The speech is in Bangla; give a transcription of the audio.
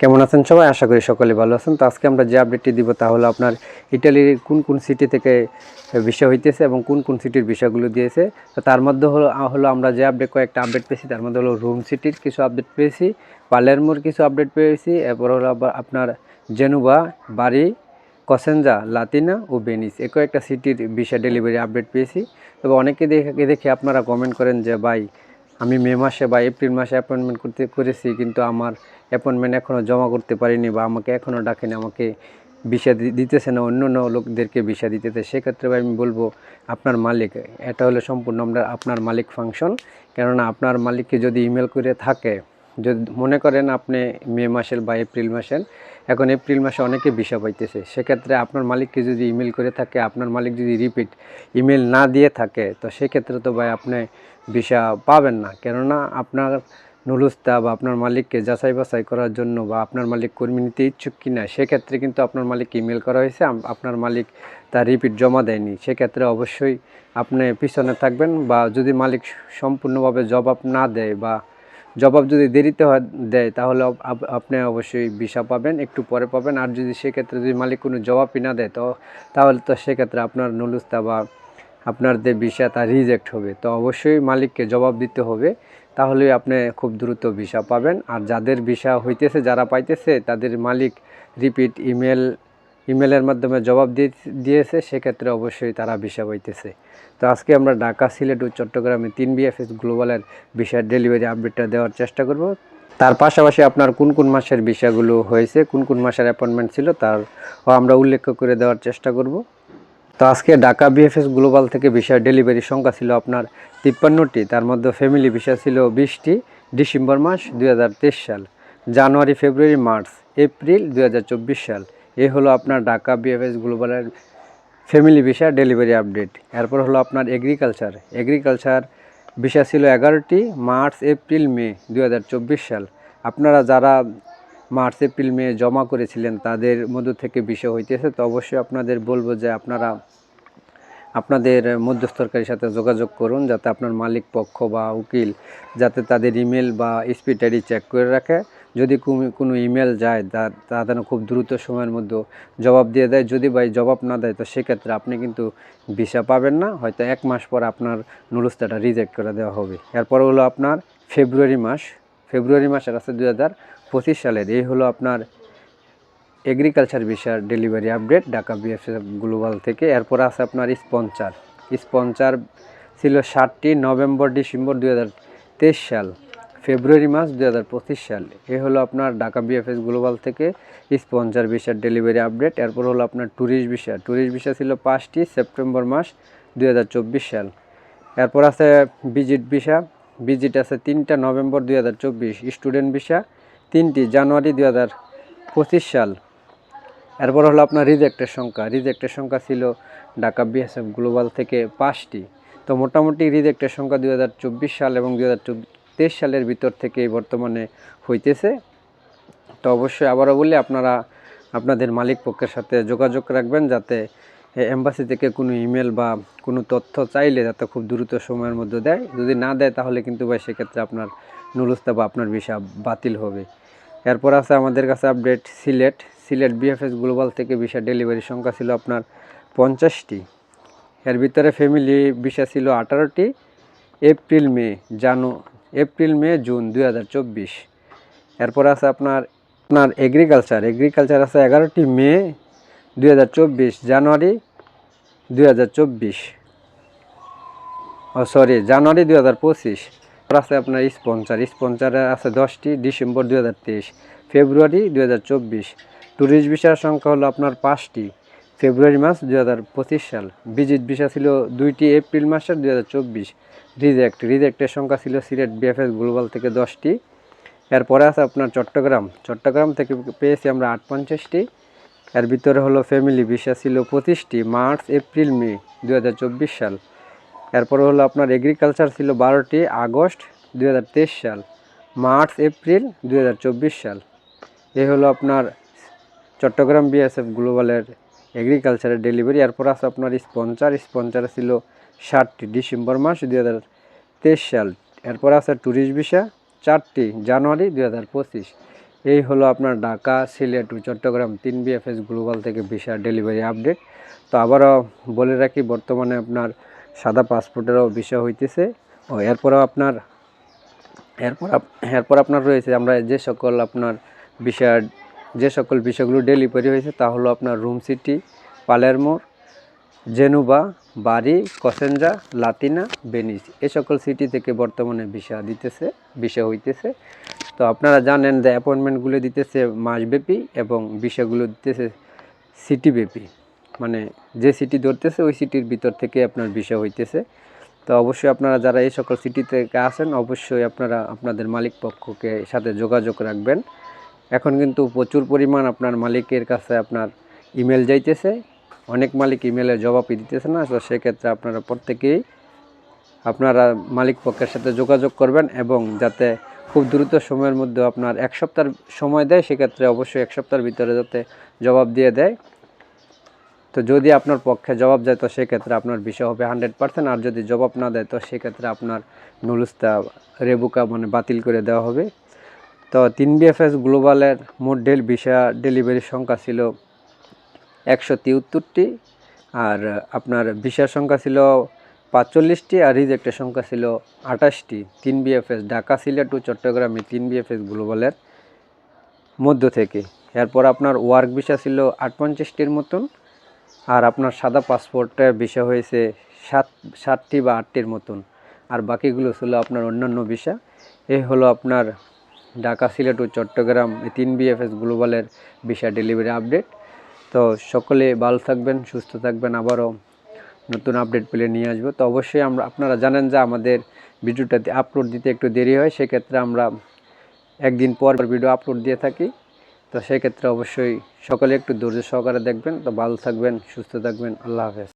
কেমন আছেন সবাই? আশা করি সকলে ভালো আছেন। তো আজকে আমরা যে আপডেটটি দিব তা হলো আপনার ইটালির কোন কোন সিটি থেকে বিষয় হইতেছে এবং কোন কোন সিটির বিষয়গুলো দিয়েছে। তো তার মধ্যে হলো হলো আমরা যে আপডেট কয়েকটা আপডেট পেয়েছি, তার মধ্যে হলো রুম সিটির কিছু আপডেট পেয়েছি পালেরমোর কিছু আপডেট পেয়েছি, এরপর হলো আবার আপনার জেনুবা বাড়ি কসেঞ্জা লাতিনা ও বেনিস এ কয়েকটা সিটির বিষয় ডেলিভারি আপডেট পেয়েছি। তবে অনেকে দেখে দেখে আপনারা কমেন্ট করেন যে, ভাই আমি মে মাসে বা এপ্রিল মাসে অ্যাপয়েন্টমেন্ট করতে, করেছি, কিন্তু আমার অ্যাপয়েন্টমেন্ট এখনও জমা করতে পারিনি বা আমাকে এখনও ডাকেনি, আমাকে ভিসা দিতেছে না, অন্য অন্য লোকদেরকে ভিসা দিতেছে। সেক্ষেত্রে আমি বলব, আপনার মালিক, এটা হলো সম্পূর্ণ আমরা আপনার মালিক ফাংশন কেননা আপনার মালিককে যদি ইমেল করে থাকে, যদি মনে করেন আপনি মে মাসের বা এপ্রিল মাসের এখন এপ্রিল মাসে অনেকে ভিসা পাইতেছে। সেক্ষেত্রে আপনার মালিককে যদি ইমেল করে থাকে, আপনার মালিক যদি রিপিট ইমেল না দিয়ে থাকে, তো সেক্ষেত্রে তো ভাই আপনি ভিসা পাবেন না। কেননা আপনার নুলুস্তা বা আপনার মালিককে যাচাই বাছাই করার জন্য বা আপনার মালিক কর্মী নিতে ইচ্ছুক কিনা, সেক্ষেত্রে কিন্তু আপনার মালিককে ইমেল করা হয়েছে। আপনার মালিক তার রিপিট জমা দেয়নি। সেক্ষেত্রে অবশ্যই আপনি পিছনে থাকবেন বা যদি মালিক সম্পূর্ণভাবে জবাব না দেয় বা জবাব যদি দেরিতে দেয়, তাহলে আপ- আপ- আপনি অবশ্যই ভিসা পাবেন, একটু পরে পাবেন। আর যদি সেক্ষেত্রে যদি মালিক কোনো জবাবই না দেয়, তো তাহলে তো সেক্ষেত্রে আপনার নুলুস্তা বা আপনার যে ভিসা, তা রিজেক্ট হবে। তো অবশ্যই মালিককে জবাব দিতে হবে। তাহলে আপনি খুব দ্রুত ভিসা পাবেন। আর যাদের ভিসা হইতেছে, যারা পাইতেছে, তাদের মালিক রিপিট ইমেল ইমেলের মাধ্যমে জবাব দিয়ে দিয়েছে, সেক্ষেত্রে অবশ্যই তারা ভিসা পাইতেছে। তো আজকে আমরা ঢাকা, সিলেট ও চট্টগ্রামে তিন বিএফএস গ্লোবালের ভিসার ডেলিভারি আপডেটটা দেওয়ার চেষ্টা করব। তার পাশাপাশি আপনার কোন কোন মাসের ভিসাগুলো হয়েছে, কোন কোন মাসের অ্যাপয়েন্টমেন্ট ছিল, তার আমরা উল্লেখ করে দেওয়ার চেষ্টা করব। তো আজকে ঢাকা বিএফএস গ্লোবাল থেকে ভিসা ডেলিভারি সংখ্যা ছিল আপনার তিপ্পান্নটি, তার মধ্যে ফ্যামিলি ভিসা ছিল বিশটি, ডিসেম্বর মাস দু হাজার তেইশ সাল, জানুয়ারি, ফেব্রুয়ারি, মার্চ, এপ্রিল দু হাজার চব্বিশ সাল এই হলো আপনার ঢাকা বিএফএস গ্লোবালের ফ্যামিলি ভিসা ডেলিভারি আপডেট এরপর হলো আপনার এগ্রিকালচার এগ্রিকালচার ভিসা ছিল এগারোটি মার্চ এপ্রিল মে দু হাজার চব্বিশ সাল। আপনারা যারা মার্চ এপ্রিল মে জমা করেছিলেন, তাদের মধ্য থেকে বিষয় হইতেছে। তো অবশ্যই আপনাদের বলব যে আপনারা আপনাদের মধ্যস্থকারীর সাথে যোগাযোগ করুন, যাতে আপনার মালিক পক্ষ বা উকিল যাতে তাদের ইমেল বা আইডি চেক করে রাখে। যদি কোনো- ইমেল যায়, তা যেন খুব দ্রুত সময়ের মধ্যে জবাব দিয়ে দেয়। যদি ভাই জবাব না দেয়, তো সেক্ষেত্রে আপনি কিন্তু ভিসা পাবেন না। হয়তো এক মাস পর আপনার নুরুস্তাটা রিজেক্ট করে দেওয়া হবে। এরপর হলো আপনার ফেব্রুয়ারি মাস। ফেব্রুয়ারি মাসের আছে দুই হাজার পঁচিশ সালের। এই হলো আপনার এগ্রিকালচার ভিসার delivery update Dhaka BFF global থেকে। এরপর আছে আপনার স্পন্সার স্পন্সার ছিল ষাটটি নভেম্বর ডিসেম্বর দু হাজার তেইশ সাল। ফেব্রুয়ারি মাস দু হাজার পঁচিশ সাল। এ হলো আপনার ঢাকা বিএফএস গ্লোবাল থেকে স্পন্সার ভিসার ডেলিভারি আপডেট এরপর হলো আপনার ট্যুরিস্ট ভিসা। ট্যুরিস্ট ভিসা ছিল পাঁচটি সেপ্টেম্বর মাস দু হাজার চব্বিশ সাল। এরপর আছে ভিজিট ভিসা। ভিজিট আছে তিনটা নভেম্বর দু হাজার চব্বিশ স্টুডেন্ট ভিসা তিনটি জানুয়ারি দুই সাল। এরপর হলো আপনার রিজেক্টের সংখ্যা। রিজেক্টের সংখ্যা ছিল ঢাকা বিএসএফ গ্লোবাল থেকে পাঁচটি। তো মোটামুটি রিজেক্টের সংখ্যা দু হাজার চব্বিশ সাল এবং দুই সালের ভিতর থেকেই বর্তমানে হইতেছে। তো অবশ্যই আবারও বলি, আপনারা আপনাদের মালিক পক্ষের সাথে যোগাযোগ রাখবেন যাতে এম্বাসি থেকে কোনো ইমেল বা কোনো তথ্য চাইলে যাতে খুব দ্রুত সময়ের মধ্যে দেয়। যদি না দেয়, তাহলে কিন্তু ভাই সেক্ষেত্রে আপনার নুরুস্তা বা আপনার ভিসা বাতিল হবে। এরপর আছে আমাদের কাছে update Sylhet. Sylhet BFS global থেকে ভিসা ডেলিভারি সংখ্যা ছিল আপনার পঞ্চাশটি। এর ভিতরে ফ্যামিলি ভিসা ছিল আঠারোটি। এপ্রিল, মে, জানু এপ্রিল, মে, জুন দুই হাজার চব্বিশ। এরপর আছে আপনার আপনার এগ্রিকালচার এগ্রিকালচার আছে এগারোটি মে দুই হাজার চব্বিশ, জানুয়ারি দুই হাজার চব্বিশ। ও সরি জানুয়ারি দুই হাজার পঁচিশ। আছে আপনার স্পন্সার স্পন্সারে আছে দশটি, ডিসেম্বর দুই হাজার তেইশ। ফেব্রুয়ারি দুই হাজার চব্বিশ। ট্যুরিস্ট ভিসার সংখ্যা হলো আপনার পাঁচটি। ফেব্রুয়ারি মাস দুই হাজার পঁচিশ সাল। ভিজিট ভিসা ছিল দুইটি এপ্রিল মাসের দুই হাজার চব্বিশ। রিজেক্ট। রিজেক্টের সংখ্যা ছিল সিলেট বিএফএস গ্লোবাল থেকে দশটি। এরপরে আছে আপনার চট্টগ্রাম। চট্টগ্রাম থেকে পেয়েছি আমরা আট পঞ্চাশটি এর ভিতরে হলো ফ্যামিলি ভিসা ছিল পঁচিশটি, মার্চ, এপ্রিল, মে দু হাজার চব্বিশ সাল। এরপরে হলো আপনার এগ্রিকালচার ছিল বারোটি, আগস্ট দু হাজার তেইশ সাল, মার্চ, এপ্রিল দু হাজার চব্বিশ সাল। এই হলো আপনার চট্টগ্রাম বিএসএফ গ্লোবালের এগ্রিকালচারের ডেলিভারি এরপর আছে আপনার স্পন্সার স্পন্সার ছিল ষাটটি ডিসেম্বর মাস দুই হাজার তেইশ সাল। এরপর আছে ট্যুরিস্ট ভিসা চারটি জানুয়ারি দুই হাজার পঁচিশ। এই হলো আপনার ঢাকা, সিলেট ও চট্টগ্রাম তিন বিএফএস গ্লোবাল থেকে ভিসা ডেলিভারি আপডেট তো আবারও বলে রাখি, বর্তমানে আপনার সাদা পাসপোর্টেরও বিষয় হইতেছে। ও, এরপরও আপনার, এরপর এরপর আপনার রয়েছে, আমরা যে সকল আপনার বিষয় যে সকল বিষয়গুলো ডেলিভারি হয়েছে তা হলো আপনার রুম সিটি পালেরমোর জেনুবা বাড়ি কসেনজা লাতিনা বেনিস এ সকল সিটি থেকে বর্তমানে ভিসা দিতেছে ভিসা হইতেছে। তো আপনারা জানেন যে অ্যাপয়েন্টমেন্টগুলো দিতেছে মাসব্যাপী এবং ভিসাগুলো দিতেছে সিটিব্যাপী মানে যে সিটি ধরতেছে, ওই সিটির ভিতর থেকে আপনার ভিসা হইতেছে। তো অবশ্যই আপনারা যারা এই সকল সিটি থেকে আসেন অবশ্যই আপনারা আপনাদের মালিক পক্ষকে সাথে যোগাযোগ রাখবেন। এখন কিন্তু প্রচুর পরিমাণ আপনার মালিকের কাছে আপনার ইমেল যাইতেছে। অনেক মালিক ইমেলের জবাবই দিতেছে না, তো সেক্ষেত্রে আপনারা প্রত্যেকেই আপনারা মালিক পক্ষের সাথে যোগাযোগ করবেন এবং যাতে খুব দ্রুত সময়ের মধ্যে আপনার এক সপ্তাহ সময় দেয়, সেক্ষেত্রে অবশ্যই এক সপ্তাহের ভিতরে যাতে জবাব দিয়ে দেয়। তো যদি আপনার পক্ষে জবাব যায়, তো সেক্ষেত্রে আপনার বিষয় হবে হান্ড্রেড পার্সেন্ট। আর যদি জবাব না দেয়, তো সেক্ষেত্রে আপনার নুলুস্তা রেবুকা মানে বাতিল করে দেওয়া হবে। তো তিন বিএফএস গ্লোবালের মোট ডেল ভিসা ডেলিভারির সংখ্যা ছিল একশো তিয়াত্তরটি আর আপনার ভিসার সংখ্যা ছিল পাঁচচল্লিশটি আর রিজেক্টের সংখ্যা ছিল আঠাশটি। তিন বিএফএস ঢাকা, সিলেট ও চট্টগ্রামে তিন বিএফএস গ্লোবালের মধ্য থেকে। এরপর আপনার ওয়ার্ক ভিসা ছিল আট পঞ্চাশটির মতন আর আপনার সাদা পাসপোর্টের বিষয় হয়েছে সাত সাতটি বা আটটির মতন। আর বাকিগুলো ছিল আপনার অন্যান্য ভিসা। এই হলো আপনার ঢাকা, সিলেট ও চট্টগ্রাম এই তিন বিএফএস গ্লোবালের ভিসা ডেলিভারি আপডেট তো সকলে ভালো থাকবেন, সুস্থ থাকবেন, আবারও নতুন আপডেট পেলে নিয়ে আসব। তো অবশ্যই আমরা, আপনারা জানেন যে আমাদের ভিডিওটাতে আপলোড দিতে একটু দেরি হয়, সেক্ষেত্রে আমরা একদিন পর ভিডিও আপলোড দিয়ে থাকি। তো সেক্ষেত্রে অবশ্যই সকলে একটু ধৈর্য সহকারে দেখবেন। তো ভালো থাকবেন, সুস্থ থাকবেন, আল্লাহ হাফেজ।